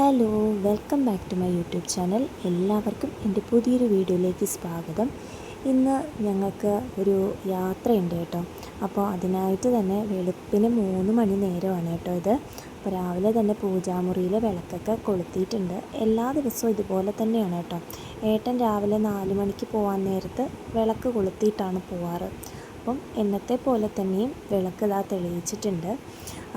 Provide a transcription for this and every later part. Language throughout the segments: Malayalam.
Hello welcome back to my YouTube channel. എല്ലാവർക്കും എന്റെ പുതിയൊരു വീഡിയോയിലേക്ക് സ്വാഗതം. ഇന്ന് ഞങ്ങൾക്ക് ഒരു യാത്രയുണ്ട് കേട്ടോ. അപ്പോൾ അതിനായിട്ട് തന്നെ വെളുപ്പിന് മൂന്ന് മണി നേരമാണ് കേട്ടോ ഇത്. അപ്പോൾ രാവിലെ തന്നെ പൂജാമുറിയിൽ വിളക്കൊക്കെ കൊളുത്തിയിട്ടുണ്ട്. എല്ലാ ദിവസവും ഇതുപോലെ തന്നെയാണ് കേട്ടോ. ഏട്ടൻ രാവിലെ നാല് മണിക്ക് പോകാൻ നേരത്ത് വിളക്ക് കൊളുത്തിയിട്ടാണ് പോവാറ്. അപ്പം എന്നത്തെ പോലെ തന്നെയും വിളക്ക് ഇതാ തെളിയിച്ചിട്ടുണ്ട്.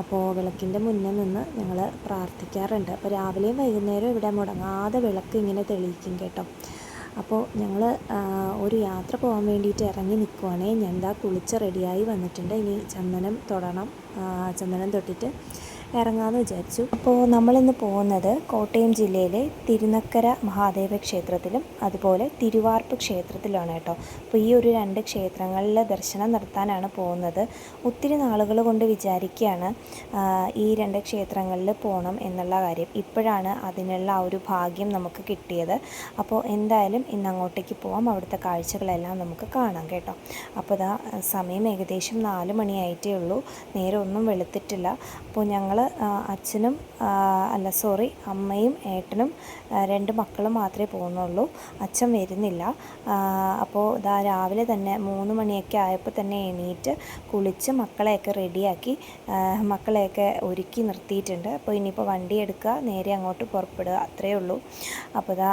അപ്പോൾ വിളക്കിന്റെ മുന്നിൽ നിന്ന് ഞങ്ങൾ പ്രാർത്ഥിക്കാറുണ്ട്. അപ്പോൾ രാവിലെയും വൈകുന്നേരവും ഇവിടെ മുടങ്ങാതെ വിളക്ക് ഇങ്ങനെ തെളിയിക്കും കേട്ടോ. അപ്പോൾ ഞങ്ങൾ ഒരു യാത്ര പോകാൻ വേണ്ടിയിട്ട് ഇറങ്ങി നിൽക്കുവാണേ ഞാൻ എന്താ കുളിച്ച് റെഡിയായി വന്നിട്ടുണ്ട്. ഇനി ചന്ദനം തൊടണം. ചന്ദനം തൊട്ടിട്ട് ഇറങ്ങാമെന്ന് വിചാരിച്ചു. അപ്പോൾ നമ്മളിന്ന് പോകുന്നത് കോട്ടയം ജില്ലയിലെ തിരുനക്കര മഹാദേവ ക്ഷേത്രത്തിലും അതുപോലെ തിരുവാർപ്പ് ക്ഷേത്രത്തിലുമാണ് കേട്ടോ. അപ്പോൾ ഈ ഒരു രണ്ട് ക്ഷേത്രങ്ങളിൽ ദർശനം നടത്താനാണ് പോകുന്നത്. ഒത്തിരി നാളുകൾ കൊണ്ട് വിചാരിക്കുകയാണ് ഈ രണ്ട് ക്ഷേത്രങ്ങളിൽ പോകണം എന്നുള്ള കാര്യം. ഇപ്പോഴാണ് അതിനുള്ള ആ ഒരു ഭാഗ്യം നമുക്ക് കിട്ടിയത്. അപ്പോൾ എന്തായാലും ഇന്ന് അങ്ങോട്ടേക്ക് പോവാം. അവിടുത്തെ കാഴ്ചകളെല്ലാം നമുക്ക് കാണാം കേട്ടോ. അപ്പോൾ ഇതാ സമയം ഏകദേശം നാല് മണിയായിട്ടേ ഉള്ളൂ. നേരെ ഒന്നും വെളുത്തിട്ടില്ല. അപ്പോൾ ഞങ്ങൾ അച്ഛനും അല്ല സോറി അമ്മയും ഏട്ടനും രണ്ട് മക്കളും മാത്രമേ പോകുന്നുള്ളൂ. അച്ഛൻ വരുന്നില്ല. അപ്പോൾ ഇതാ രാവിലെ തന്നെ മൂന്ന് മണിയൊക്കെ ആയപ്പോൾ തന്നെ എണീറ്റ് കുളിച്ച് മക്കളെയൊക്കെ റെഡിയാക്കി മക്കളെയൊക്കെ ഒരുക്കി നിർത്തിയിട്ടുണ്ട്. അപ്പോൾ ഇനിയിപ്പോൾ വണ്ടി എടുക്കുക നേരെ അങ്ങോട്ട് പുറപ്പെടുക അത്രയേ ഉള്ളൂ. അപ്പോൾ ഇതാ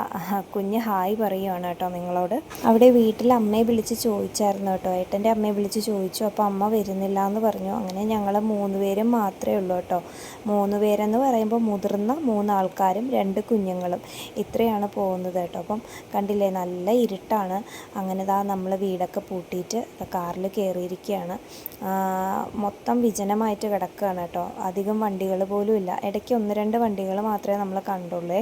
കുഞ്ഞ് ഹായ് പറയുവാണ് കേട്ടോ നിങ്ങളോട്. അവിടെ വീട്ടിൽ അമ്മയെ വിളിച്ച് ചോദിച്ചായിരുന്നു കേട്ടോ. ഏട്ടന്റെ അമ്മയെ വിളിച്ച് ചോദിച്ചു അപ്പോൾ അമ്മ വരുന്നില്ല എന്ന് പറഞ്ഞു. അങ്ങനെ ഞങ്ങൾ മൂന്ന് പേരും മാത്രമേ ഉള്ളൂ കേട്ടോ. മൂന്ന് പേരെന്ന് പറയുമ്പോൾ മുതിർന്ന മൂന്ന് ആൾക്കാരും രണ്ട് കുഞ്ഞുങ്ങളും ഇത്രയാണ് പോകുന്നത് കേട്ടോ. അപ്പം കണ്ടില്ലേ നല്ല ഇരുട്ടാണ്. അങ്ങനെ ദാ നമ്മൾ വീടൊക്കെ പൂട്ടിയിട്ട് കാറിൽ കയറിയിരിക്കുകയാണ് മൊത്തം വിജനമായിട്ട് കിടക്കുകയാണ് കേട്ടോ. അധികം വണ്ടികൾ പോലും ഇല്ല. ഇടയ്ക്ക് ഒന്ന് രണ്ട് വണ്ടികൾ മാത്രമേ നമ്മൾ കണ്ടുള്ളൂ.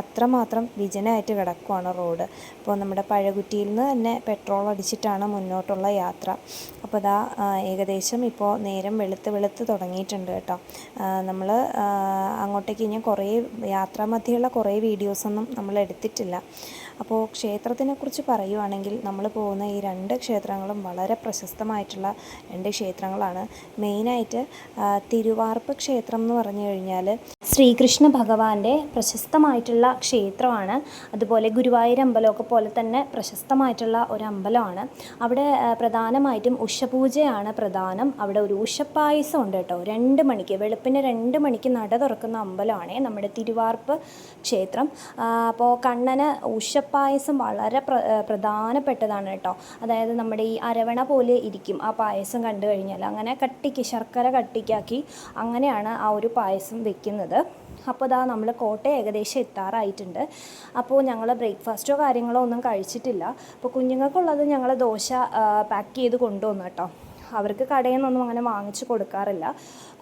അത്രമാത്രം വിജനമായിട്ട് കിടക്കുവാണ് റോഡ്. അപ്പോൾ നമ്മുടെ പഴകുറ്റിയിൽ നിന്ന് തന്നെ പെട്രോൾ അടിച്ചിട്ടാണ് മുന്നോട്ടുള്ള യാത്ര. അപ്പോൾ അതാ ഏകദേശം ഇപ്പോൾ നേരം വെളുത്ത് വെളുത്ത് തുടങ്ങിയിട്ടുണ്ട് കേട്ടോ. നമ്മൾ അങ്ങോട്ടേക്ക് ഇനി കുറേ യാത്രാമധ്യയുള്ള കുറേ വീഡിയോസൊന്നും നമ്മൾ എടുത്തിട്ടില്ല. അപ്പോൾ ക്ഷേത്രത്തിനെക്കുറിച്ച് പറയുവാണെങ്കിൽ നമ്മൾ പോകുന്ന ഈ രണ്ട് ക്ഷേത്രങ്ങളും വളരെ പ്രശസ്തമായിട്ടുള്ള രണ്ട് ക്ഷേത്രങ്ങളാണ്. മെയിനായിട്ട് തിരുവാർപ്പ് ക്ഷേത്രം എന്ന് പറഞ്ഞു കഴിഞ്ഞാൽ ശ്രീകൃഷ്ണ ഭഗവാന്റെ പ്രശസ്തമായിട്ടുള്ള ക്ഷേത്രമാണ്. അതുപോലെ ഗുരുവായൂർ അമ്പലമൊക്കെ പോലെ തന്നെ പ്രശസ്തമായിട്ടുള്ള ഒരു അമ്പലമാണ്. അവിടെ പ്രധാനമായിട്ടും ഉഷപൂജയാണ് പ്രധാനം. അവിടെ ഒരു ഉഷപ്പായസം ഉണ്ട് കേട്ടോ. രണ്ട് മണിക്ക് വെളുപ്പിന് രണ്ട് മണിക്ക് നട തുറക്കുന്ന അമ്പലമാണ് നമ്മുടെ തിരുവാർപ്പ് ക്ഷേത്രം. അപ്പോൾ കണ്ണന് ഉഷപ്പായസം വളരെ പ്ര പ്രധാനപ്പെട്ടതാണ് കേട്ടോ. അതായത് നമ്മുടെ ഈ അരവണ പോലെ ഇരിക്കും ആ പായസം കണ്ടു കഴിഞ്ഞാൽ. അങ്ങനെ കട്ടിക്ക് ശർക്കര കട്ടിക്കാക്കി അങ്ങനെയാണ് ആ ഒരു പായസം വെക്കുന്നത്. അപ്പോൾ ഇതാ നമ്മൾ കോട്ടയം ഏകദേശം എത്താറായിട്ടുണ്ട്. അപ്പോൾ ഞങ്ങൾ ബ്രേക്ക്ഫാസ്റ്റോ കാര്യങ്ങളോ ഒന്നും കഴിച്ചിട്ടില്ല. അപ്പോൾ കുഞ്ഞുങ്ങൾക്കുള്ളത് ഞങ്ങൾ ദോശ പാക്ക് ചെയ്ത് കൊണ്ടുവന്നു കേട്ടോ. അവർക്ക് കടയിൽ നിന്നൊന്നും അങ്ങനെ വാങ്ങിച്ചു കൊടുക്കാറില്ല.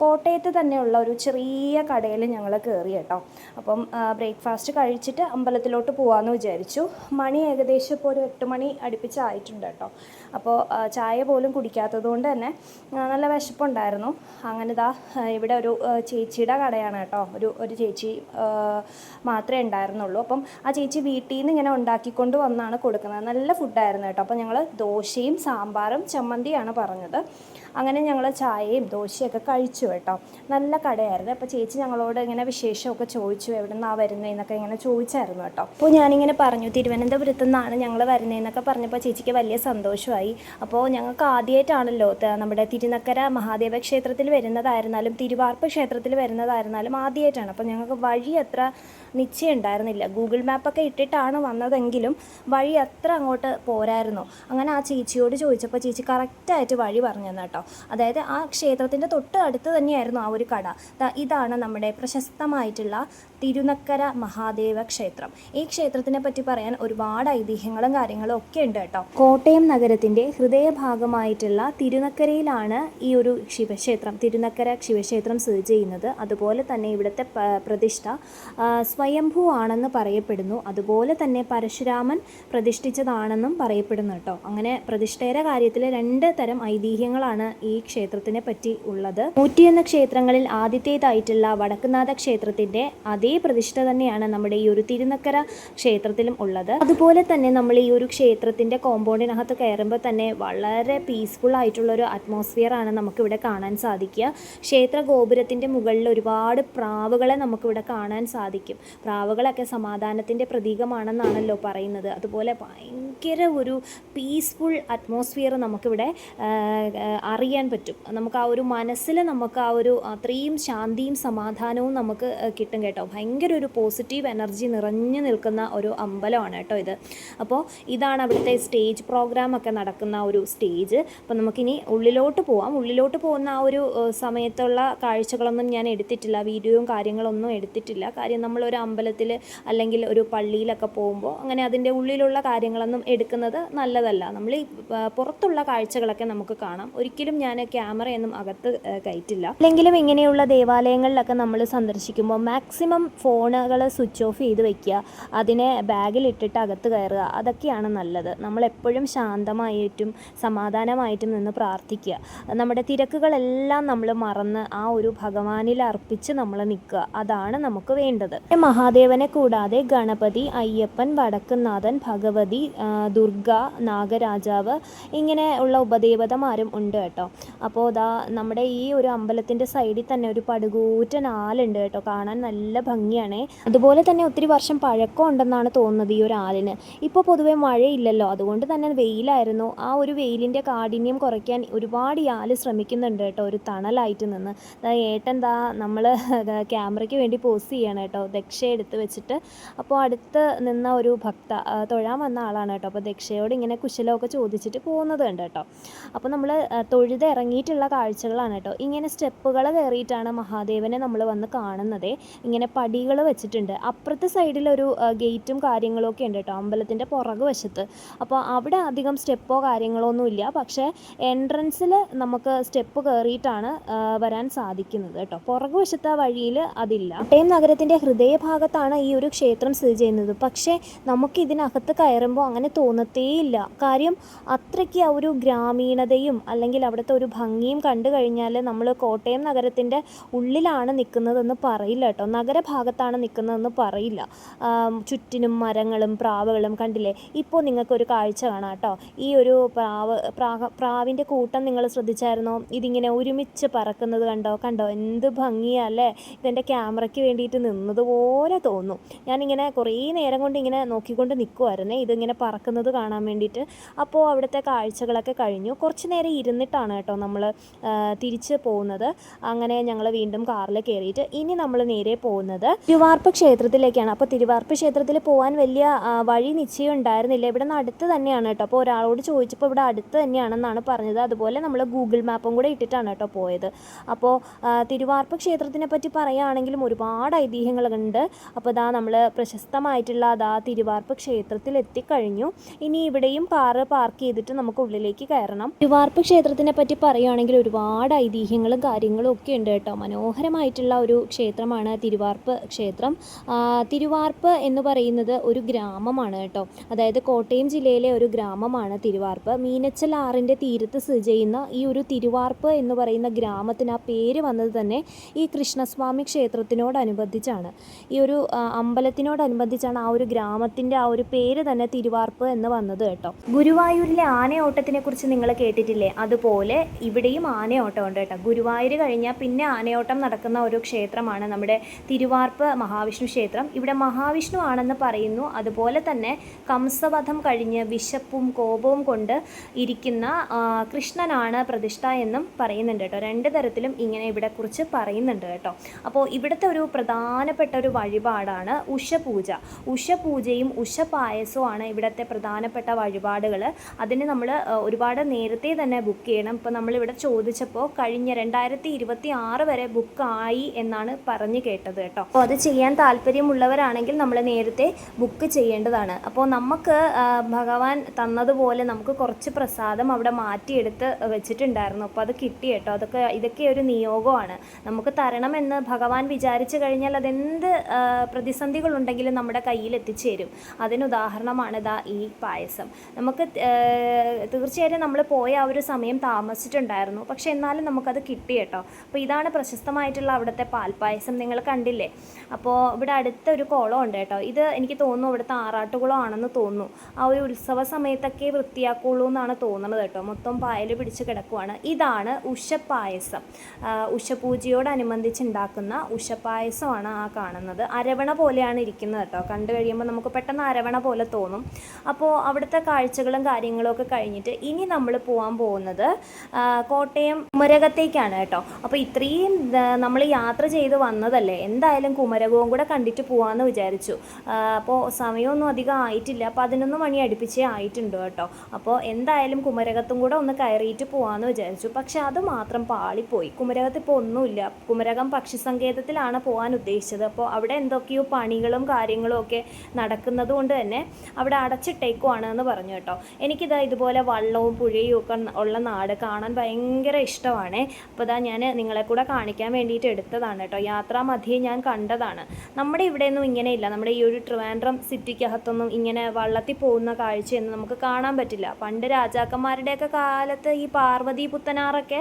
കോട്ടയത്ത് തന്നെയുള്ള ഒരു ചെറിയ കടയിൽ ഞങ്ങൾ കയറി കേട്ടോ. അപ്പം ബ്രേക്ക്ഫാസ്റ്റ് കഴിച്ചിട്ട് അമ്പലത്തിലോട്ട് പോകാമെന്ന് വിചാരിച്ചു. മണി ഏകദേശം ഇപ്പോൾ ഒരു എട്ട് മണി അടുപ്പിച്ചായിട്ടുണ്ട് കേട്ടോ. അപ്പോൾ ചായ പോലും കുടിക്കാത്തത് കൊണ്ട് തന്നെ നല്ല വിശപ്പുണ്ടായിരുന്നു. അങ്ങനെ ഇതാ ഇവിടെ ഒരു ചേച്ചിയുടെ കടയാണ് കേട്ടോ. ഒരു ഒരു ചേച്ചി മാത്രമേ ഉണ്ടായിരുന്നുള്ളൂ. അപ്പം ആ ചേച്ചി വീട്ടിൽ നിന്ന് ഇങ്ങനെ ഉണ്ടാക്കിക്കൊണ്ട് വന്നാണ് കൊടുക്കുന്നത്. നല്ല ഫുഡായിരുന്നു കേട്ടോ. അപ്പോൾ ഞങ്ങൾ ദോശയും സാമ്പാറും ചമ്മന്തിയാണ് പറഞ്ഞത്. അങ്ങനെ ഞങ്ങൾ ചായയും ദോശയൊക്കെ കഴിച്ചു കേട്ടോ. നല്ല കടയായിരുന്നു. അപ്പോൾ ചേച്ചി ഞങ്ങളോട് ഇങ്ങനെ വിശേഷമൊക്കെ ചോദിച്ചു എവിടെ നിന്നാണ് വരുന്നതെന്നൊക്കെ ഇങ്ങനെ ചോദിച്ചായിരുന്നു കേട്ടോ. അപ്പോൾ ഞാനിങ്ങനെ പറഞ്ഞു തിരുവനന്തപുരത്തു നിന്നാണ് ഞങ്ങൾ വരുന്നതെന്നൊക്കെ പറഞ്ഞപ്പോൾ ചേച്ചിക്ക് വലിയ സന്തോഷമായി. അപ്പോൾ ഞങ്ങൾക്ക് ആദ്യമായിട്ടാണല്ലോ നമ്മുടെ തിരുനക്കര മഹാദേവ ക്ഷേത്രത്തിൽ വരുന്നതായിരുന്നാലും തിരുവാർപ്പ് ക്ഷേത്രത്തിൽ വരുന്നതായിരുന്നാലും ആദ്യമായിട്ടാണ് അപ്പോൾ ഞങ്ങൾക്ക് വഴി അത്ര നിശ്ചയം ഉണ്ടായിരുന്നില്ല. ഗൂഗിൾ മാപ്പൊക്കെ ഇട്ടിട്ടാണ് വന്നതെങ്കിലും വഴി അത്ര അങ്ങോട്ട് പോരായിരുന്നു. അങ്ങനെ ആ ചേച്ചിയോട് ചോദിച്ചപ്പോൾ ചേച്ചി കറക്റ്റായിട്ട് വഴി പറഞ്ഞു തന്നെ കേട്ടോ. അതായത് ആ ക്ഷേത്രത്തിന്റെ തൊട്ട് അടുത്ത് തന്നെയായിരുന്നു ആ ഒരു കട. ഇതാണ് നമ്മുടെ പ്രശസ്തമായിട്ടുള്ള തിരുനക്കര മഹാദേവ ക്ഷേത്രം. ഈ ക്ഷേത്രത്തിനെ പറ്റി പറയാൻ ഒരുപാട് ഐതിഹ്യങ്ങളും കാര്യങ്ങളും ഒക്കെ ഉണ്ട് കേട്ടോ. കോട്ടയം നഗരത്തിന്റെ ഹൃദയഭാഗമായിട്ടുള്ള തിരുനക്കരയിലാണ് ഈ ഒരു ശിവക്ഷേത്രം തിരുനക്കര ശിവക്ഷേത്രം സ്ഥിതി ചെയ്യുന്നത്. അതുപോലെ തന്നെ ഇവിടുത്തെ പ്രതിഷ്ഠ സ്വയംഭൂ ആണെന്ന് പറയപ്പെടുന്നു. അതുപോലെ തന്നെ പരശുരാമൻ പ്രതിഷ്ഠിച്ചതാണെന്നും പറയപ്പെടുന്നു കേട്ടോ. അങ്ങനെ പ്രതിഷ്ഠയുടെ കാര്യത്തിൽ രണ്ട് തരം ഐതിഹ്യങ്ങളാണ് ഈ ക്ഷേത്രത്തിനെ പറ്റി ഉള്ളത്. നൂറ്റിയൊന്ന് ക്ഷേത്രങ്ങളിൽ ആദ്യത്തേതായിട്ടുള്ള വടക്കുനാഥ ക്ഷേത്രത്തിന്റെ പ്രതിഷ്ഠ തന്നെയാണ് നമ്മുടെ ഈ ഒരു തിരുനക്കര ക്ഷേത്രത്തിലും ഉള്ളത്. അതുപോലെ തന്നെ നമ്മൾ ഈ ഒരു ക്ഷേത്രത്തിന്റെ കോമ്പൗണ്ടിനകത്ത് കയറുമ്പോൾ തന്നെ വളരെ പീസ്ഫുൾ ആയിട്ടുള്ള ഒരു അറ്റ്മോസ്ഫിയർ ആണ് നമുക്കിവിടെ കാണാൻ സാധിക്കുക. ക്ഷേത്ര ഗോപുരത്തിന്റെ മുകളിൽ ഒരുപാട് പ്രാവുകളെ നമുക്കിവിടെ കാണാൻ സാധിക്കും. പ്രാവുകളൊക്കെ സമാധാനത്തിന്റെ പ്രതീകമാണെന്നാണല്ലോ പറയുന്നത്. അതുപോലെ ഭയങ്കര ഒരു പീസ്ഫുൾ അറ്റ്മോസ്ഫിയർ നമുക്കിവിടെ അറിയാൻ പറ്റും. നമുക്ക് ആ ഒരു മനസ്സിൽ നമുക്ക് ആ ഒരു അത്രയും ശാന്തിയും സമാധാനവും നമുക്ക് കിട്ടും കേട്ടോ. ഭയങ്കര ഒരു പോസിറ്റീവ് എനർജി നിറഞ്ഞു നിൽക്കുന്ന ഒരു അമ്പലമാണ് കേട്ടോ ഇത്. അപ്പോൾ ഇതാണ് അവിടുത്തെ സ്റ്റേജ് പ്രോഗ്രാം ഒക്കെ നടക്കുന്ന ഒരു സ്റ്റേജ് അപ്പോൾ നമുക്കിനി ഉള്ളിലോട്ട് പോവാം. ഉള്ളിലോട്ട് പോകുന്ന ആ ഒരു സമയത്തുള്ള കാഴ്ചകളൊന്നും ഞാൻ എടുത്തിട്ടില്ല. വീഡിയോയും കാര്യങ്ങളൊന്നും എടുത്തിട്ടില്ല. കാര്യം നമ്മളൊരു അമ്പലത്തിൽ അല്ലെങ്കിൽ ഒരു പള്ളിയിലൊക്കെ പോകുമ്പോൾ അങ്ങനെ അതിന്റെ ഉള്ളിലുള്ള കാര്യങ്ങളൊന്നും എടുക്കുന്നത് നല്ലതല്ല. നമ്മൾ ഈ പുറത്തുള്ള കാഴ്ചകളൊക്കെ നമുക്ക് കാണാം. ഒരിക്കലും ഞാൻ ക്യാമറയൊന്നും അകത്ത് കയറ്റില്ല. അല്ലെങ്കിലും ഇങ്ങനെയുള്ള ദേവാലയങ്ങളിലൊക്കെ നമ്മൾ സന്ദർശിക്കുമ്പോൾ മാക്സിമം ഫോണുകൾ സ്വിച്ച് ഓഫ് ചെയ്ത് വെക്കുക അതിനെ ബാഗിലിട്ടിട്ട് അകത്ത് കയറുക അതൊക്കെയാണ് നല്ലത്. നമ്മളെപ്പോഴും ശാന്തമായിട്ടും സമാധാനമായിട്ടും നിന്ന് പ്രാർത്ഥിക്കുക. നമ്മുടെ തിരക്കുകളെല്ലാം നമ്മൾ മറന്ന് ആ ഒരു ഭഗവാനിൽ അർപ്പിച്ച് നമ്മൾ നിൽക്കുക. അതാണ് നമുക്ക് വേണ്ടത്. മഹാദേവനെ കൂടാതെ ഗണപതി അയ്യപ്പൻ വടക്കുനാഥൻ ഭഗവതി ദുർഗ നാഗരാജാവ് ഇങ്ങനെ ഉള്ള ഉപദേവതമാരും ഉണ്ട് കേട്ടോ. അപ്പോൾ ഇതാ നമ്മുടെ ഈ ഒരു അമ്പലത്തിന്റെ സൈഡിൽ തന്നെ ഒരു പടുകൂറ്റൻ ആലുണ്ട് കേട്ടോ. കാണാൻ നല്ല ഭംഗിയാണേ. അതുപോലെ തന്നെ ഒത്തിരി വർഷം പഴക്കം ഉണ്ടെന്നാണ് തോന്നുന്നത് ഈ ഒരു ആലിന് ഇപ്പോൾ പൊതുവെ മഴയില്ലല്ലോ. അതുകൊണ്ട് തന്നെ വെയിലായിരുന്നു. ആ ഒരു വെയിലിന്റെ കാഠിന്യം കുറയ്ക്കാൻ ഒരുപാട് ഈ ആൽ ശ്രമിക്കുന്നുണ്ട് കേട്ടോ ഒരു തണലായിട്ട് നിന്ന്. ഏട്ടൻ ദാ നമ്മൾ ക്യാമറയ്ക്ക് വേണ്ടി പോസ് ചെയ്യണം കേട്ടോ ദക്ഷ എടുത്ത് വെച്ചിട്ട്. അപ്പോൾ അടുത്ത് നിന്ന ഒരു ഭക്ത തൊഴാൻ വന്ന ആളാണ് കേട്ടോ. അപ്പോൾ ദക്ഷയോട് ഇങ്ങനെ കുശലമൊക്കെ ചോദിച്ചിട്ട് പോകുന്നത് ഉണ്ട് കേട്ടോ അപ്പോൾ നമ്മൾ തൊഴുത് ഇറങ്ങിയിട്ടുള്ള കാഴ്ചകളാണ് കേട്ടോ. ഇങ്ങനെ സ്റ്റെപ്പുകൾ കയറിയിട്ടാണ് മഹാദേവനെ നമ്മൾ വന്ന് കാണുന്നത്. ഇങ്ങനെ പടികൾ വെച്ചിട്ടുണ്ട്. അപ്പുറത്തെ സൈഡിലൊരു ഒരു ഗേറ്റും കാര്യങ്ങളൊക്കെ ഉണ്ട് കേട്ടോ അമ്പലത്തിന്റെ പുറകു വശത്ത്. അപ്പോൾ അവിടെ അധികം സ്റ്റെപ്പോ കാര്യങ്ങളോ ഒന്നുമില്ല പക്ഷേ എൻട്രൻസിൽ നമുക്ക് സ്റ്റെപ്പ് കയറിയിട്ടാണ് വരാൻ സാധിക്കുന്നത് കേട്ടോ. പുറകു വശത്തെ വഴിയിൽ അതില്ല. കോട്ടയം നഗരത്തിന്റെ ഹൃദയഭാഗത്താണ് ഈ ഒരു ക്ഷേത്രം സ്ഥിതി ചെയ്യുന്നത്. പക്ഷേ നമുക്ക് ഇതിനകത്ത് കയറുമ്പോൾ അങ്ങനെ തോന്നത്തേയില്ല. കാര്യം അത്രയ്ക്ക് ആ ഒരു ഗ്രാമീണതയും അല്ലെങ്കിൽ അവിടുത്തെ ഒരു ഭംഗിയും കണ്ടു കഴിഞ്ഞാൽ നമ്മൾ കോട്ടയം നഗരത്തിന്റെ ഉള്ളിലാണ് നിൽക്കുന്നതെന്ന് പറയില്ല കേട്ടോ. നഗരഭാഗത്താണ് നിൽക്കുന്നതെന്ന് പറയില്ല. ചുറ്റിനും മരങ്ങളും പ്രാവുകളും കണ്ടില്ലേ? ഇപ്പോൾ നിങ്ങൾക്കൊരു കാഴ്ച കാണാം കേട്ടോ. ഈ ഒരു പ്രാവ് പ്രാവ പ്രാവിന്റെ കൂട്ടം നിങ്ങൾ ശ്രദ്ധിച്ചായിരുന്നോ? ഇതിങ്ങനെ ഒരുമിച്ച് പറക്കുന്നത് കണ്ടോ? കണ്ടോ? എന്ത് ഭംഗിയല്ലേ ഇതെന്റെ ക്യാമറയ്ക്ക് വേണ്ടിയിട്ട് നിന്നതുപോലെ തോന്നും. ഞാനിങ്ങനെ കുറേ നേരം കൊണ്ട് ഇങ്ങനെ നോക്കിക്കൊണ്ട് നിൽക്കുമായിരുന്നേ ഇതിങ്ങനെ പറക്കുന്നത് കാണാൻ വേണ്ടിയിട്ട്. അപ്പോൾ അവിടുത്തെ കാഴ്ചകളൊക്കെ കഴിഞ്ഞു. കുറച്ച് നേരം ഇരുന്നിട്ടാണ് കേട്ടോ നമ്മൾ തിരിച്ച് പോകുന്നത്. അങ്ങനെ ഞങ്ങൾ വീണ്ടും കാറിൽ കയറിയിട്ട് ഇനി നമ്മൾ നേരെ പോകുന്നത് തിരുവാർപ്പ് ക്ഷേത്രത്തിലേക്കാണ്. അപ്പോൾ തിരുവാർപ്പ് ക്ഷേത്രത്തിൽ പോകാൻ വലിയ വഴി നിശ്ചയം ഉണ്ടായിരുന്നില്ല ഇവിടെ നിന്ന് അടുത്ത് തന്നെയാണ് കേട്ടോ. അപ്പോൾ ഒരാളോട് ചോദിച്ചപ്പോൾ ഇവിടെ അടുത്ത് തന്നെയാണെന്നാണ് പറഞ്ഞത്. അതുപോലെ നമ്മൾ ഗൂഗിൾ മാപ്പും കൂടെ ഇട്ടിട്ടാണ് കേട്ടോ പോയത്. അപ്പോൾ തിരുവാർപ്പ് ക്ഷേത്രത്തിനെ പറ്റി പറയുകയാണെങ്കിലും ഒരുപാട് ഐതിഹ്യങ്ങളുണ്ട് അപ്പോൾ ഇതാ നമ്മൾ പ്രശസ്തമായിട്ടുള്ള അതാ തിരുവാർപ്പ് ക്ഷേത്രത്തിൽ എത്തിക്കഴിഞ്ഞു. ഇനി ഇവിടെയും കാറ് പാർക്ക് ചെയ്തിട്ട് നമുക്ക് ഉള്ളിലേക്ക് കയറണം. തിരുവാർപ്പ് ക്ഷേത്രത്തിനെ പറ്റി പറയുകയാണെങ്കിൽ ഒരുപാട് ഐതിഹ്യങ്ങളും കാര്യങ്ങളും ഒക്കെ ഉണ്ട് കേട്ടോ. മനോഹരമായിട്ടുള്ള ഒരു ക്ഷേത്രമാണ് തിരുവാർപ്പ് ക്ഷേത്രം. തിരുവാർപ്പ് എന്ന് പറയുന്നത് ഒരു ഗ്രാമമാണ് കേട്ടോ. അതായത് കോട്ടയം ജില്ലയിലെ ഒരു ഗ്രാമമാണ് തിരുവാർപ്പ്. മീനച്ചൽ ആറിന്റെ തീരത്ത് സ്ഥിതി ചെയ്യുന്ന ഈ ഒരു തിരുവാർപ്പ് എന്ന് പറയുന്ന ഗ്രാമത്തിന് ആ പേര് വന്നത് തന്നെ ഈ കൃഷ്ണസ്വാമി ക്ഷേത്രത്തിനോടനുബന്ധിച്ചാണ്. ഈ ഒരു അമ്പലത്തിനോടനുബന്ധിച്ചാണ് ആ ഒരു ഗ്രാമത്തിന്റെ ആ ഒരു പേര് തന്നെ തിരുവാർപ്പ് എന്ന് വന്നത് കേട്ടോ. ഗുരുവായൂരിലെ ആനയോട്ടത്തിനെ കുറിച്ച് നിങ്ങൾ കേട്ടിട്ടില്ലേ? അതുപോലെ ഇവിടെയും ആനയോട്ടം ഉണ്ട് കേട്ടോ. ഗുരുവായൂർ കഴിഞ്ഞാൽ പിന്നെ ആനയോട്ടം നടക്കുന്ന ഒരു ക്ഷേത്രമാണ് നമ്മുടെ തിരുവാർപ്പ് മഹാവിഷ്ണു ക്ഷേത്രം. ഇവിടെ മഹാവിഷ്ണു ആണെന്ന് പറയുന്നു. അതുപോലെ തന്നെ കംസവധം കഴിഞ്ഞ് വിശപ്പും കോപവും കൊണ്ട് ഇരിക്കുന്ന കൃഷ്ണനാണ് പ്രതിഷ്ഠ എന്നും പറയുന്നുണ്ട് കേട്ടോ. രണ്ട് തരത്തിലും ഇങ്ങനെ ഇവിടെ കുറിച്ച് പറയുന്നുണ്ട് കേട്ടോ. അപ്പോൾ ഇവിടുത്തെ ഒരു പ്രധാനപ്പെട്ട ഒരു വഴിപാടാണ് ഉഷപൂജ. ഉഷപൂജയും ഉഷപായസവും ആണ് ഇവിടുത്തെ പ്രധാനപ്പെട്ട വഴിപാടുകൾ അതിന് നമ്മൾ ഒരുപാട് നേരത്തെ തന്നെ ബുക്ക് ചെയ്യണം. ഇപ്പോൾ നമ്മളിവിടെ ചോദിച്ചപ്പോൾ കഴിഞ്ഞ രണ്ടായിരത്തി ഇരുപത്തി ആറ് വരെ ബുക്കായി എന്നാണ് പറഞ്ഞു കേട്ടത് കേട്ടോ. അപ്പോൾ അത് ചെയ്യാൻ താല്പര്യമുള്ളവരാണെങ്കിൽ നമ്മൾ നേരത്തെ ബുക്ക് ചെയ്യേണ്ടതാണ്. അപ്പോൾ നമുക്ക് ഭഗവാൻ തന്നതുപോലെ നമുക്ക് കുറച്ച് പ്രസാദം അവിടെ മാറ്റിയെടുത്ത് വെച്ചിട്ടുണ്ടായിരുന്നു. അപ്പോൾ അത് കിട്ടി കേട്ടോ. അതൊക്കെ ഇതൊക്കെ ഒരു നിയോഗമാണ്. നമുക്ക് തരണമെന്ന് ഭഗവാൻ വിചാരിച്ചു കഴിഞ്ഞാൽ അതെന്ത് പ്രതിസന്ധികളുണ്ടെങ്കിലും നമ്മുടെ കയ്യിൽ എത്തിച്ചേരും. അതിന് ഉദാഹരണമാണ് ഇതാ ഈ പായസം. നമുക്ക് തീർച്ചയായും തീർച്ചയായിട്ടും നമ്മൾ പോയ ആ ഒരു സമയം താമസിച്ചിട്ടുണ്ടായിരുന്നു. പക്ഷേ എന്നാലും നമുക്കത് കിട്ടി കേട്ടോ. അപ്പോൾ ഇതാണ് പ്രശസ്തമായിട്ടുള്ള അവിടുത്തെ പാൽപ്പായസം നിങ്ങൾ കണ്ടില്ലേ? അപ്പോൾ ഇവിടെ അടുത്ത ഒരു കുളം ഉണ്ട് കേട്ടോ. ഇത് എനിക്ക് തോന്നുന്നു ഇവിടുത്തെ ആറാട്ടുകുളം ആണെന്ന് തോന്നുന്നു. ആ ഒരു ഉത്സവ സമയത്തൊക്കെ വൃത്തിയാക്കുള്ളൂ എന്നാണ് തോന്നുന്നത് കേട്ടോ. മൊത്തം പായൽ പിടിച്ച് കിടക്കുവാണ്. ഇതാണ് ഉഷപ്പായസം. ഉഷപൂജയോടനുബന്ധിച്ച് ഉണ്ടാക്കുന്ന ഉഷപ്പായസമാണ് ആ കാണുന്നത്. അരവണ പോലെയാണ് ഇരിക്കുന്നത് കേട്ടോ. കണ്ടു കഴിയുമ്പോൾ നമുക്ക് പെട്ടെന്ന് അരവണ പോലെ തോന്നും. അപ്പോൾ അവിടുത്തെ കാഴ്ചകളും കാര്യങ്ങളും ഒക്കെ കഴിഞ്ഞിട്ട് ഇനി നമ്മൾ പോകാൻ പോകുന്നത് കോട്ടയം കുമരകത്തേക്കാണ് കേട്ടോ. അപ്പോൾ ഇത്രയും നമ്മൾ യാത്ര ചെയ്ത് വന്നതല്ലേ? എന്തായാലും കുമരകവും കൂടെ കണ്ടിട്ട് പോകാമെന്ന് വിചാരിച്ചു. അപ്പോൾ സമയമൊന്നും അധികം ആയിട്ടില്ല. പതിനൊന്ന് മണി അടുപ്പിച്ചേ ആയിട്ടുണ്ട് കേട്ടോ. അപ്പോൾ എന്തായാലും കുമരകത്തും കൂടെ ഒന്ന് കയറിയിട്ട് പോകാമെന്ന് വിചാരിച്ചു. പക്ഷെ അത് മാത്രം പാളിപ്പോയി. കുമരകത്ത് ഇപ്പോൾ ഒന്നുമില്ല. കുമരകം പക്ഷി സങ്കേതത്തിലാണ് പോകാൻ ഉദ്ദേശിച്ചത്. അപ്പോൾ അവിടെ എന്തൊക്കെയോ പണികളും കാര്യങ്ങളും ഒക്കെ നടക്കുന്നത് കൊണ്ട് തന്നെ അവിടെ അടച്ചിട്ടേക്കുവാണ് എന്ന് പറഞ്ഞു കേട്ടോ. എനിക്കിതാ ഇതുപോലെ വള്ളവും പുഴയും ഒക്കെ ഉള്ള നാട് കാണാൻ ഭയങ്കര ഇഷ്ടമാണ്. അപ്പോൾ ഇതാ ഞാൻ നിങ്ങളെ കൂടെ കാണിക്കാൻ വേണ്ടിയിട്ട് എടുത്തതാണ് കേട്ടോ. യാത്രാ മധ്യേ ഞാൻ കണ്ടതാണ്. നമ്മുടെ ഇവിടെയൊന്നും ഇങ്ങനെയില്ല നമ്മുടെ ഈ ഒരു ട്രിവാൻഡ്രം സിറ്റിക്കകത്തൊന്നും ഇങ്ങനെ വള്ളത്തിൽ പോകുന്ന കാഴ്ചയൊന്നും നമുക്ക് കാണാൻ പറ്റില്ല. പണ്ട് രാജാക്കന്മാരുടെയൊക്കെ കാലത്ത് ഈ പാർവതി പുത്തനാറൊക്കെ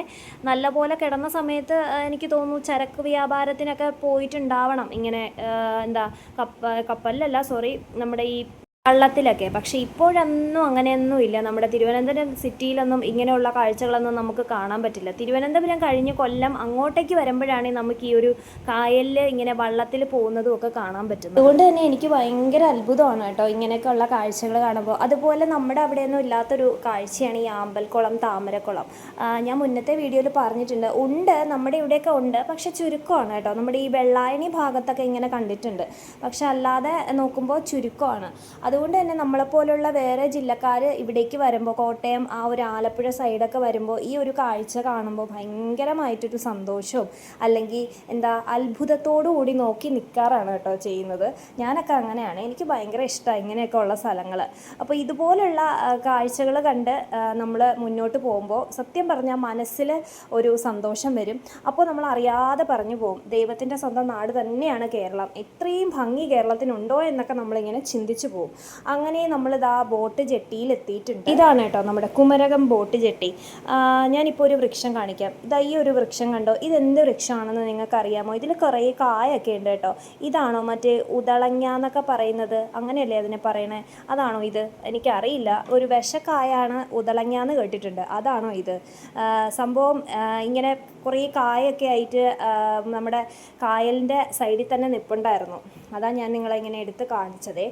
നല്ലപോലെ കിടന്ന സമയത്ത് എനിക്ക് തോന്നുന്നു ചരക്ക് വ്യാപാരത്തിനൊക്കെ പോയിട്ടുണ്ടാവണം. ഇങ്ങനെ എന്താ കപ്പ കപ്പലിലല്ല സോറി നമ്മുടെ ഈ വള്ളത്തിലൊക്കെ പക്ഷേ ഇപ്പോഴൊന്നും അങ്ങനെയൊന്നും ഇല്ല. നമ്മുടെ തിരുവനന്തപുരം സിറ്റിയിലൊന്നും ഇങ്ങനെയുള്ള കാഴ്ചകളൊന്നും നമുക്ക് കാണാൻ പറ്റില്ല. തിരുവനന്തപുരം കഴിഞ്ഞ് കൊല്ലം അങ്ങോട്ടേക്ക് വരുമ്പോഴാണ് നമുക്ക് ഈ ഒരു കായലിൽ ഇങ്ങനെ വള്ളത്തിൽ പോകുന്നതും ഒക്കെ കാണാൻ പറ്റുന്നത്. അതുകൊണ്ട് തന്നെ എനിക്ക് ഭയങ്കര അത്ഭുതമാണ് കേട്ടോ ഇങ്ങനെയൊക്കെയുള്ള കാഴ്ചകൾ കാണുമ്പോൾ അതുപോലെ നമ്മുടെ അവിടെയൊന്നും ഇല്ലാത്തൊരു കാഴ്ചയാണ് ഈ ആമ്പൽക്കുളം താമരക്കുളം. ഞാൻ മുന്നത്തെ വീഡിയോയിൽ പറഞ്ഞിട്ടുണ്ട്. ഉണ്ട് നമ്മുടെ ഇവിടെയൊക്കെ ഉണ്ട്. പക്ഷെ ചുരുക്കമാണ് കേട്ടോ. നമ്മുടെ ഈ വെള്ളായണി ഭാഗത്തൊക്കെ ഇങ്ങനെ കണ്ടിട്ടുണ്ട്. പക്ഷെ അല്ലാതെ നോക്കുമ്പോൾ ചുരുക്കമാണ്. അതുകൊണ്ട് തന്നെ നമ്മളെപ്പോലുള്ള വേറെ ജില്ലക്കാർ ഇവിടേക്ക് വരുമ്പോൾ കോട്ടയം ആ ഒരു ആലപ്പുഴ സൈഡൊക്കെ വരുമ്പോൾ ഈ ഒരു കാഴ്ച കാണുമ്പോൾ ഭയങ്കരമായിട്ടൊരു സന്തോഷവും അല്ലെങ്കിൽ എന്താ അത്ഭുതത്തോടു കൂടി നോക്കി നിൽക്കാറാണ് കേട്ടോ ചെയ്യുന്നത്. ഞാനൊക്കെ അങ്ങനെയാണ്. എനിക്ക് ഭയങ്കര ഇഷ്ടമാണ് ഇങ്ങനെയൊക്കെ ഉള്ള സ്ഥലങ്ങൾ അപ്പോൾ ഇതുപോലുള്ള കാഴ്ചകൾ കണ്ട് നമ്മൾ മുന്നോട്ട് പോകുമ്പോൾ സത്യം പറഞ്ഞാൽ മനസ്സിൽ ഒരു സന്തോഷം വരും. അപ്പോൾ നമ്മൾ അറിയാതെ പറഞ്ഞു പോകും ദൈവത്തിന്റെ സ്വന്തം നാട് തന്നെയാണ് കേരളം. ഇത്രയും ഭംഗി കേരളത്തിനുണ്ടോ എന്നൊക്കെ നമ്മളിങ്ങനെ ചിന്തിച്ചു പോകും അങ്ങനെ നമ്മൾ നമ്മളിതാ ബോട്ട് ജെട്ടിയിൽ എത്തിയിട്ടുണ്ട് ഇതാണ് കേട്ടോ നമ്മുടെ കുമരകം ബോട്ട് ജെട്ടി. ഞാനിപ്പോൾ ഒരു വൃക്ഷം കാണിക്കാം. ഇതാ ഈ ഒരു വൃക്ഷം കണ്ടോ? ഇതെന്ത് വൃക്ഷമാണെന്ന് നിങ്ങൾക്ക് അറിയാമോ ഇതിൽ കുറേ കായൊക്കെ ഉണ്ട് കേട്ടോ. ഇതാണോ മറ്റേ ഉദളങ്ങ എന്നൊക്കെ പറയുന്നത്? അങ്ങനെയല്ലേ അതിനെ പറയണേ? അതാണോ ഇത്? എനിക്കറിയില്ല. ഒരു വിഷക്കായാണ് ഉദളങ്ങ എന്ന് കേട്ടിട്ടുണ്ട്. അതാണോ ഇത്? സംഭവം ഇങ്ങനെ കുറേ കായൊക്കെ ആയിട്ട് നമ്മുടെ കായലിന്റെ സൈഡിൽ തന്നെ നിൽപ്പുണ്ടായിരുന്നു അതാ ഞാൻ നിങ്ങളെ ഇങ്ങനെ എടുത്ത് കാണിച്ചതേ.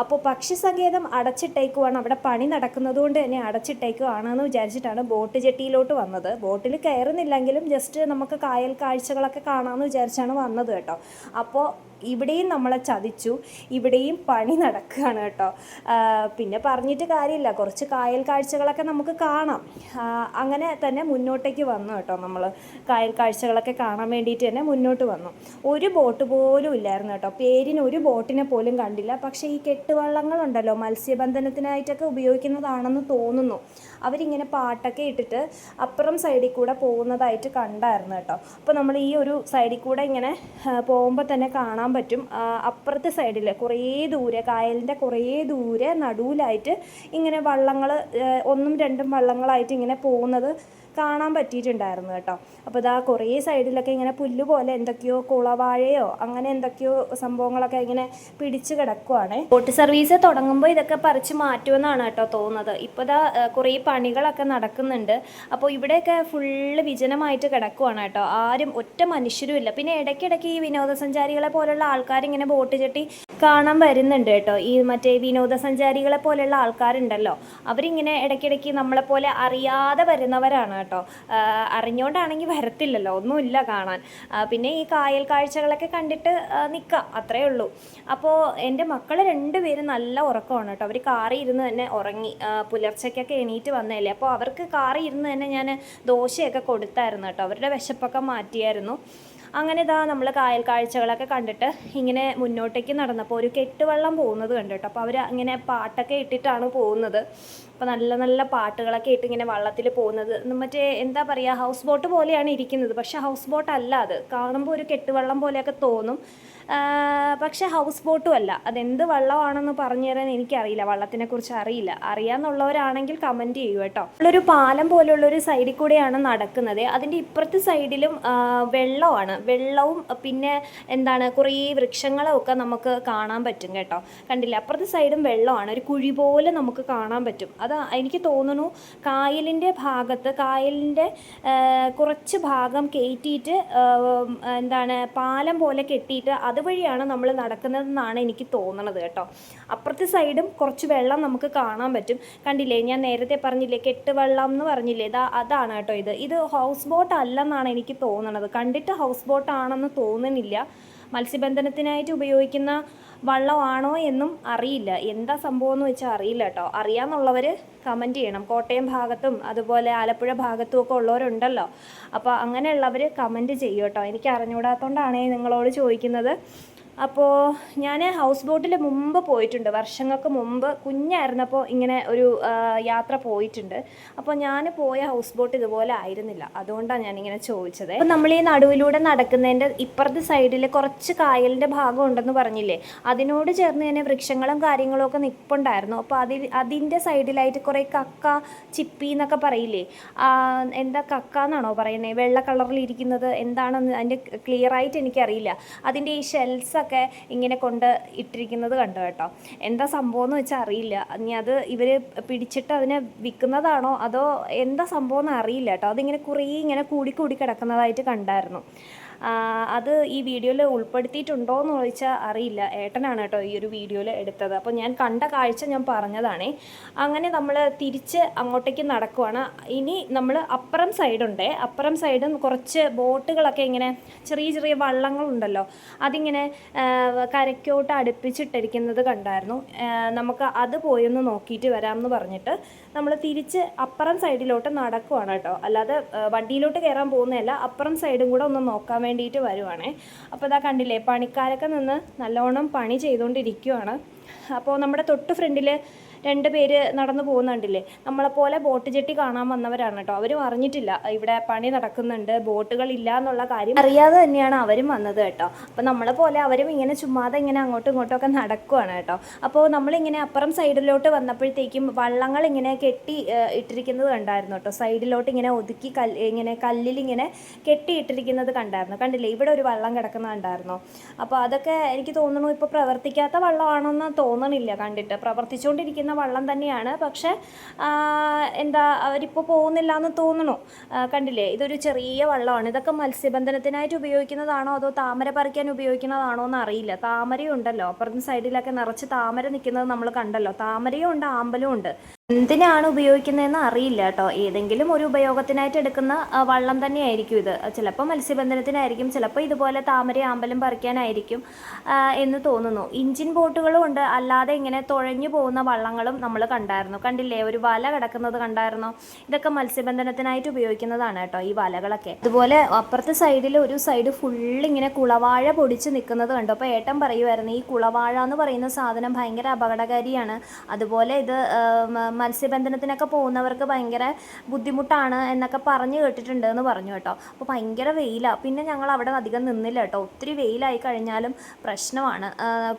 അപ്പോൾ പക്ഷി സങ്കേതം അടച്ചിട്ടേക്കുവാണ്. അവിടെ പണി നടക്കുന്നത് കൊണ്ട് തന്നെ അടച്ചിട്ടേക്കുവാണെന്ന് വിചാരിച്ചിട്ടാണ് ബോട്ട് ജെട്ടിയിലോട്ട് വന്നത്. ബോട്ടിൽ കയറുന്നില്ലെങ്കിലും ജസ്റ്റ് നമുക്ക് കായൽ കാഴ്ചകളൊക്കെ കാണാമെന്ന് വിചാരിച്ചാണ് വന്നത് കേട്ടോ. അപ്പോൾ ഇവിടെയും നമ്മളെ ചതിച്ചു ഇവിടെയും പണി നടക്കുകയാണ് കേട്ടോ. പിന്നെ പറഞ്ഞിട്ട് കാര്യമില്ല. കുറച്ച് കായൽ കാഴ്ചകളൊക്കെ നമുക്ക് കാണാം. അങ്ങനെ തന്നെ മുന്നോട്ടേക്ക് വന്നു കേട്ടോ നമ്മൾ കായൽ കാഴ്ചകളൊക്കെ കാണാൻ വേണ്ടിയിട്ട് തന്നെ മുന്നോട്ട് വന്നു. ഒരു ബോട്ട് പോലും ഇല്ലായിരുന്നു കേട്ടോ. പേരിന് ഒരു ബോട്ടിനെ പോലും കണ്ടില്ല. പക്ഷേ ഈ കെട്ടുവള്ളങ്ങളുണ്ടല്ലോ മത്സ്യബന്ധനത്തിനായിട്ടൊക്കെ ഉപയോഗിക്കുന്നതാണെന്ന് തോന്നുന്നു. അവരിങ്ങനെ പാട്ടൊക്കെ ഇട്ടിട്ട് അപ്പുറം സൈഡിൽ കൂടെ പോകുന്നതായിട്ട് കണ്ടായിരുന്നു കേട്ടോ. അപ്പോൾ നമ്മൾ ഈ ഒരു സൈഡിൽ കൂടെ ഇങ്ങനെ പോകുമ്പോൾ തന്നെ കാണാൻ പറ്റും. അപ്പുറത്തെ സൈഡിൽ കുറേ ദൂരെ കായലിന്റെ കുറേ ദൂരെ നടുവിലായിട്ട് ഇങ്ങനെ വള്ളങ്ങൾ ഒന്നും രണ്ടും വള്ളങ്ങളായിട്ട് ഇങ്ങനെ പോകുന്നത് കാണാൻ പറ്റിയിട്ടുണ്ടായിരുന്നു കേട്ടോ. അപ്പോൾ ഇതാ കുറേ സൈഡിലൊക്കെ ഇങ്ങനെ പുല്ല് പോലെ എന്തൊക്കെയോ കുളവാഴയോ അങ്ങനെ എന്തൊക്കെയോ സംഭവങ്ങളൊക്കെ ഇങ്ങനെ പിടിച്ചു കിടക്കുവാണ്. ബോട്ട് സർവീസ് തുടങ്ങുമ്പോൾ ഇതൊക്കെ പറിച്ച് മാറ്റുമെന്നാണ് കേട്ടോ തോന്നുന്നത്. ഇപ്പോൾ ഇതാ കുറേ പണികളൊക്കെ നടക്കുന്നുണ്ട്. അപ്പോൾ ഇവിടെയൊക്കെ ഫുള്ള് വിജനമായിട്ട് കിടക്കുവാണ് കേട്ടോ. ആരും ഒറ്റ മനുഷ്യരും ഇല്ല പിന്നെ ഇടയ്ക്കിടയ്ക്ക് ഈ വിനോദസഞ്ചാരികളെ പോലുള്ള ആൾക്കാർ ഇങ്ങനെ ബോട്ട് ചെട്ടി കാണാൻ വരുന്നുണ്ട് കേട്ടോ. ഈ മറ്റേ വിനോദസഞ്ചാരികളെ പോലെയുള്ള ആൾക്കാരുണ്ടല്ലോ. അവരിങ്ങനെ ഇടയ്ക്കിടയ്ക്ക് നമ്മളെപ്പോലെ അറിയാതെ വരുന്നവരാണ് കേട്ടോ. അറിഞ്ഞുകൊണ്ടാണെങ്കിൽ വരത്തില്ലല്ലോ. ഒന്നുമില്ല കാണാൻ. പിന്നെ ഈ കായൽ കാഴ്ചകളൊക്കെ കണ്ടിട്ട് നിൽക്കാം അത്രയേ ഉള്ളൂ. അപ്പോൾ എന്റെ മക്കൾ രണ്ടുപേരും നല്ല ഉറക്കമാണ് കേട്ടോ. അവർ കാറി ഇരുന്ന് തന്നെ ഉറങ്ങി പുലർച്ചയ്ക്കൊക്കെ എണീറ്റ് വന്നതല്ലേ. അപ്പോൾ അവർക്ക് കാറി ഇരുന്ന് തന്നെ ഞാൻ ദോശയൊക്കെ കൊടുത്തായിരുന്നു കേട്ടോ. അവരുടെ വിശപ്പൊക്കെ മാറ്റിയായിരുന്നു. അങ്ങനെ ഇതാ നമ്മൾ കായൽ കാഴ്ചകളൊക്കെ കണ്ടിട്ട് ഇങ്ങനെ മുന്നോട്ടേക്ക് നടന്നപ്പോൾ ഒരു കെട്ടുവള്ളം പോകുന്നത് കണ്ടു കേട്ടോ അപ്പോൾ അവർ അങ്ങനെ പാട്ടൊക്കെ ഇട്ടിട്ടാണ് പോകുന്നത്. അപ്പോൾ നല്ല നല്ല പാട്ടുകളൊക്കെ ഇട്ട് ഇങ്ങനെ വള്ളത്തിൽ പോകുന്നത്. മറ്റേ എന്താ പറയുക ഹൗസ് ബോട്ട് പോലെയാണ് ഇരിക്കുന്നത്. പക്ഷേ ഹൗസ് ബോട്ട് അല്ല അത്. കാണുമ്പോൾ ഒരു കെട്ടുവള്ളം പോലെയൊക്കെ തോന്നും. പക്ഷേ ഹൗസ് ബോട്ടും അല്ല. അതെന്ത് വള്ളമാണെന്ന് പറഞ്ഞു തരാൻ എനിക്കറിയില്ല. വള്ളത്തിനെ കുറിച്ച് അറിയില്ല. അറിയാമെന്നുള്ളവരാണെങ്കിൽ കമന്റ് ചെയ്യൂ കേട്ടോ. ഉള്ളൊരു പാലം പോലുള്ള ഒരു സൈഡിൽ കൂടെയാണ് നടക്കുന്നത്. അതിന്റെ ഇപ്പുറത്തെ സൈഡിലും വെള്ളമാണ്. വെള്ളവും പിന്നെ എന്താണ് കുറേ വൃക്ഷങ്ങളും ഒക്കെ നമുക്ക് കാണാൻ പറ്റും കേട്ടോ. കണ്ടില്ല? അപ്പുറത്തെ സൈഡും വെള്ളമാണ്. ഒരു കുഴി പോലെ നമുക്ക് കാണാൻ പറ്റും. അത് എനിക്ക് തോന്നുന്നു കായലിന്റെ ഭാഗത്ത് കായലിന്റെ കുറച്ച് ഭാഗം കയറ്റിയിട്ട് എന്താണ് പാലം പോലെ കെട്ടിയിട്ട് അതുവഴിയാണ് നമ്മൾ നടക്കുന്നതെന്നാണ് എനിക്ക് തോന്നണത് കേട്ടോ. അപ്പുറത്തെ സൈഡും കുറച്ച് വെള്ളം നമുക്ക് കാണാൻ പറ്റും. കണ്ടില്ലേ ഞാൻ നേരത്തെ പറഞ്ഞില്ലേ കെട്ട് വെള്ളം എന്ന് പറഞ്ഞില്ലേ ഇതാ അതാണ് കേട്ടോ ഇത്. ഇത് ഹൗസ് ബോട്ട് അല്ലെന്നാണ് എനിക്ക് തോന്നണത്. കണ്ടിട്ട് ഹൗസ് ബോട്ട് ആണെന്ന് തോന്നുന്നില്ല. മത്സ്യബന്ധനത്തിനായിട്ട് ഉപയോഗിക്കുന്ന വള്ളമാണോ എന്നും അറിയില്ല. എന്താ സംഭവം എന്ന് വെച്ചാൽ അറിയില്ല കേട്ടോ അറിയാമെന്നുള്ളവർ കമന്റ് ചെയ്യണം. കോട്ടയം ഭാഗത്തും അതുപോലെ ആലപ്പുഴ ഭാഗത്തും ഒക്കെ ഉള്ളവരുണ്ടല്ലോ. അപ്പോൾ അങ്ങനെയുള്ളവർ കമന്റ് ചെയ്യും കേട്ടോ എനിക്ക് അറിഞ്ഞുകൂടാത്തതുകൊണ്ടാണ് നിങ്ങളോട് ചോദിക്കുന്നത്. അപ്പോൾ ഞാൻ ഹൗസ് ബോട്ടിൽ മുമ്പ് പോയിട്ടുണ്ട്. വർഷങ്ങൾക്ക് മുമ്പ് കുഞ്ഞായിരുന്നപ്പോൾ ഇങ്ങനെ ഒരു യാത്ര പോയിട്ടുണ്ട്. അപ്പോൾ ഞാൻ പോയ ഹൗസ് ബോട്ട് ഇതുപോലെ ആയിരുന്നില്ല. അതുകൊണ്ടാണ് ഞാനിങ്ങനെ ചോദിച്ചത്. അപ്പോൾ നമ്മൾ ഈ നടുവിലൂടെ നടക്കുന്നതിന്റെ ഇപ്പുറത്തെ സൈഡിൽ കുറച്ച് കായലിന്റെ ഭാഗം ഉണ്ടെന്ന് പറഞ്ഞില്ലേ? അതിനോട് ചേർന്ന് തന്നെ വൃക്ഷങ്ങളും കാര്യങ്ങളും ഒക്കെ നിൽപ്പുണ്ടായിരുന്നു അപ്പോൾ അതിൽ അതിന്റെ സൈഡിലായിട്ട് കുറേ കക്ക ചിപ്പി എന്നൊക്കെ പറയില്ലേ? എന്താ കക്ക എന്നാണോ പറയുന്നത് വെള്ള കളറിൽ ഇരിക്കുന്നത്. എന്താണെന്ന് അതിന്റെ ക്ലിയറായിട്ട് എനിക്കറിയില്ല. അതിന്റെ ഈ ഷെൽസ് ഒക്കെ ഇങ്ങനെ കൊണ്ട് ഇട്ടിരിക്കുന്നത് കണ്ടു കേട്ടോ. എന്താ സംഭവം എന്ന് വെച്ചാൽ അറിയില്ല. ഇനി അത് ഇവർ പിടിച്ചിട്ട് അതിനെ വിൽക്കുന്നതാണോ അതോ എന്താ സംഭവം എന്ന് അറിയില്ല കേട്ടോ. അതിങ്ങനെ കുറേ ഇങ്ങനെ കൂടി കൂടി കിടക്കുന്നതായിട്ട് കണ്ടായിരുന്നു. അത് ഈ വീഡിയോയിൽ ഉൾപ്പെടുത്തിയിട്ടുണ്ടോ എന്ന് ചോദിച്ചാൽ അറിയില്ല. ഏട്ടനാണ് കേട്ടോ ഈ ഒരു വീഡിയോയിൽ എടുത്തത്. അപ്പോൾ ഞാൻ കണ്ട കാഴ്ച ഞാൻ പറഞ്ഞതാണേ. അങ്ങനെ നമ്മൾ തിരിച്ച് അങ്ങോട്ടേക്ക് നടക്കുവാണ്. ഇനി നമ്മൾ അപ്പുറം സൈഡുണ്ട്. അപ്പുറം സൈഡും കുറച്ച് ബോട്ടുകളൊക്കെ ഇങ്ങനെ ചെറിയ ചെറിയ വള്ളങ്ങളുണ്ടല്ലോ. അതിങ്ങനെ കരയ്ക്കോട്ട് അടുപ്പിച്ചിട്ടിരിക്കുന്നത് കണ്ടായിരുന്നു. നമുക്ക് അത് പോയൊന്ന് നോക്കിയിട്ട് വരാമെന്ന് പറഞ്ഞിട്ട് നമ്മൾ തിരിച്ച് അപ്പുറം സൈഡിലോട്ട് നടക്കുവാണ് കേട്ടോ. അല്ലാതെ വണ്ടിയിലോട്ട് കയറാൻ പോകുന്നതല്ല. അപ്പുറം സൈഡും കൂടെ ഒന്ന് നോക്കാൻ വേണ്ടിയിട്ട് വരുവാണേ. അപ്പോൾ ഇതാ കണ്ടില്ലേ പണിക്കാരൊക്കെ നിന്ന് നല്ലോണം പണി ചെയ്തുകൊണ്ടിരിക്കുവാണ് അപ്പോൾ നമ്മുടെ തൊട്ട് ഫ്രണ്ടിൽ രണ്ട് പേര് നടന്നു പോകുന്നുണ്ടില്ലേ നമ്മളെപ്പോലെ ബോട്ട് ജെട്ടി കാണാൻ വന്നവരാണ് കേട്ടോ. അവരും അറിഞ്ഞിട്ടില്ല. ഇവിടെ പണി നടക്കുന്നുണ്ട്. ബോട്ടുകൾ ഇല്ല എന്നുള്ള കാര്യം അറിയാതെ തന്നെയാണ് അവരും വന്നത് കേട്ടോ. അപ്പോൾ നമ്മളെ പോലെ അവരും ഇങ്ങനെ ചുമ്മാതെ ഇങ്ങനെ അങ്ങോട്ടും ഇങ്ങോട്ടും ഒക്കെ നടക്കുവാണ് കേട്ടോ. അപ്പോൾ നമ്മളിങ്ങനെ അപ്പുറം സൈഡിലോട്ട് വന്നപ്പോഴത്തേക്കും വള്ളങ്ങൾ ഇങ്ങനെ കെട്ടി ഇട്ടിരിക്കുന്നത് കണ്ടായിരുന്നു കേട്ടോ. സൈഡിലോട്ട് ഇങ്ങനെ ഒതുക്കി കല്ല് ഇങ്ങനെ കല്ലിൽ ഇങ്ങനെ കെട്ടിയിട്ടിരിക്കുന്നത് കണ്ടായിരുന്നു. കണ്ടില്ലേ? ഇവിടെ ഒരു വള്ളം കിടക്കുന്നത് കണ്ടായിരുന്നു. അപ്പോൾ അതൊക്കെ എനിക്ക് തോന്നുന്നു ഇപ്പോൾ പ്രവർത്തിക്കാത്ത വള്ളമാണെന്ന് തോന്നണില്ല. കണ്ടിട്ട് പ്രവർത്തിച്ചുകൊണ്ടിരിക്കുന്ന വള്ളം തന്നെയാണ്. പക്ഷേ എന്താ അവരിപ്പോൾ പോകുന്നില്ല എന്ന് തോന്നുന്നു കണ്ടില്ലേ? ഇതൊരു ചെറിയ വള്ളമാണ്. ഇതൊക്കെ മത്സ്യബന്ധനത്തിനായിട്ട് ഉപയോഗിക്കുന്നതാണോ അതോ താമര പറിക്കാൻ ഉപയോഗിക്കുന്നതാണോ എന്ന് അറിയില്ല താമരയുണ്ടല്ലോ. അപ്പുറത്തെ സൈഡിലൊക്കെ നിറച്ച് താമര നിൽക്കുന്നത് നമ്മൾ കണ്ടല്ലോ. താമരയും ഉണ്ട് ആമ്പലും ഉണ്ട്. എന്തിനാണ് ഉപയോഗിക്കുന്നതെന്ന് അറിയില്ല കേട്ടോ. ഏതെങ്കിലും ഒരു ഉപയോഗത്തിനായിട്ട് എടുക്കുന്ന വള്ളം തന്നെയായിരിക്കും ഇത്. ചിലപ്പോൾ മത്സ്യബന്ധനത്തിനായിരിക്കും ചിലപ്പോൾ ഇതുപോലെ താമര ആമ്പലും പറിക്കാനായിരിക്കും എന്ന് തോന്നുന്നു. ഇഞ്ചിൻ ബോട്ടുകളും ഉണ്ട്. അല്ലാതെ ഇങ്ങനെ തുഴഞ്ഞു പോകുന്ന വള്ളങ്ങളും നമ്മൾ കണ്ടായിരുന്നു. കണ്ടില്ലേ? ഒരു വല കിടക്കുന്നത് കണ്ടായിരുന്നോ? ഇതൊക്കെ മത്സ്യബന്ധനത്തിനായിട്ട് ഉപയോഗിക്കുന്നതാണ് കേട്ടോ ഈ വലകളൊക്കെ. അതുപോലെ അപ്പുറത്തെ സൈഡിൽ ഒരു സൈഡ് ഫുള്ള് ഇങ്ങനെ കുളവാഴ പൊടിച്ച് നിൽക്കുന്നത് കണ്ടു. അപ്പോൾ ഏട്ടൻ പറയുമായിരുന്നു ഈ കുളവാഴ എന്ന് പറയുന്ന സാധനം ഭയങ്കര അപകടകാരിയാണ്. അതുപോലെ ഇത് മത്സ്യബന്ധനത്തിനൊക്കെ പോകുന്നവർക്ക് ഭയങ്കര ബുദ്ധിമുട്ടാണ് എന്നൊക്കെ പറഞ്ഞു കേട്ടിട്ടുണ്ട് എന്ന് പറഞ്ഞു കേട്ടോ. അപ്പോൾ ഭയങ്കര വെയിലാണ് പിന്നെ ഞങ്ങൾ അവിടെ അധികം നിന്നില്ല കേട്ടോ. ഒത്തിരി വെയിലായി കഴിഞ്ഞാലും പ്രശ്നമാണ്.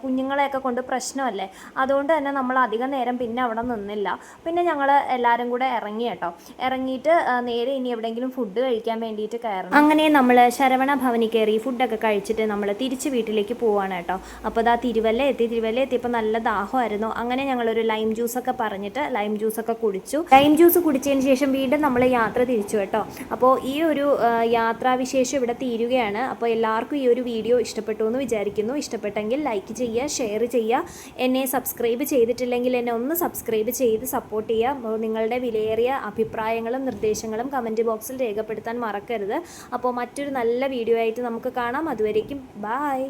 കുഞ്ഞുങ്ങളെയൊക്കെ കൊണ്ട് പ്രശ്നമല്ലേ? അതുകൊണ്ട് തന്നെ നമ്മൾ അധികം നേരം പിന്നെ അവിടെ നിന്നില്ല. പിന്നെ ഞങ്ങൾ എല്ലാവരും കൂടെ ഇറങ്ങി കേട്ടോ. ഇറങ്ങിയിട്ട് നേരെ ഇനി എവിടെയെങ്കിലും ഫുഡ് കഴിക്കാൻ വേണ്ടിയിട്ട് കയറണം. അങ്ങനെ നമ്മൾ ശരവണ ഭവനിൽ കയറി ഫുഡൊക്കെ കഴിച്ചിട്ട് നമ്മൾ തിരിച്ച് വീട്ടിലേക്ക് പോവാണ് കേട്ടോ. അപ്പോൾ അതാ തിരുവല്ല എത്തി. തിരുവല്ല എത്തിയപ്പോൾ നല്ല ദാഹമായിരുന്നു. അങ്ങനെ ഞങ്ങളൊരു ലൈം ജ്യൂസൊക്കെ പറഞ്ഞിട്ട് ലൈം ജ്യൂസൊക്കെ കുടിച്ചു. ലൈം ജ്യൂസ് കുടിച്ചതിന് ശേഷം വീണ്ടും നമ്മൾ യാത്ര തിരിച്ചു കേട്ടോ. അപ്പോൾ ഈ ഒരു യാത്രാവിശേഷം ഇവിടെ തീരുകയാണ്. അപ്പോൾ എല്ലാവർക്കും ഈ ഒരു വീഡിയോ ഇഷ്ടപ്പെട്ടു എന്ന് വിചാരിക്കുന്നു. ഇഷ്ടപ്പെട്ടെങ്കിൽ ലൈക്ക് ചെയ്യുക ഷെയർ ചെയ്യുക. എന്നെ സബ്സ്ക്രൈബ് ചെയ്തിട്ടില്ലെങ്കിൽ എന്നെ ഒന്ന് സബ്സ്ക്രൈബ് ചെയ്ത് സപ്പോർട്ട് ചെയ്യുക. അപ്പോൾ നിങ്ങളുടെ വിലയേറിയ അഭിപ്രായങ്ങളും നിർദ്ദേശങ്ങളും കമന്റ് ബോക്സിൽ രേഖപ്പെടുത്താൻ മറക്കരുത്. അപ്പോൾ മറ്റൊരു നല്ല വീഡിയോ ആയിട്ട് നമുക്ക് കാണാം. അതുവരേക്കും ബായ്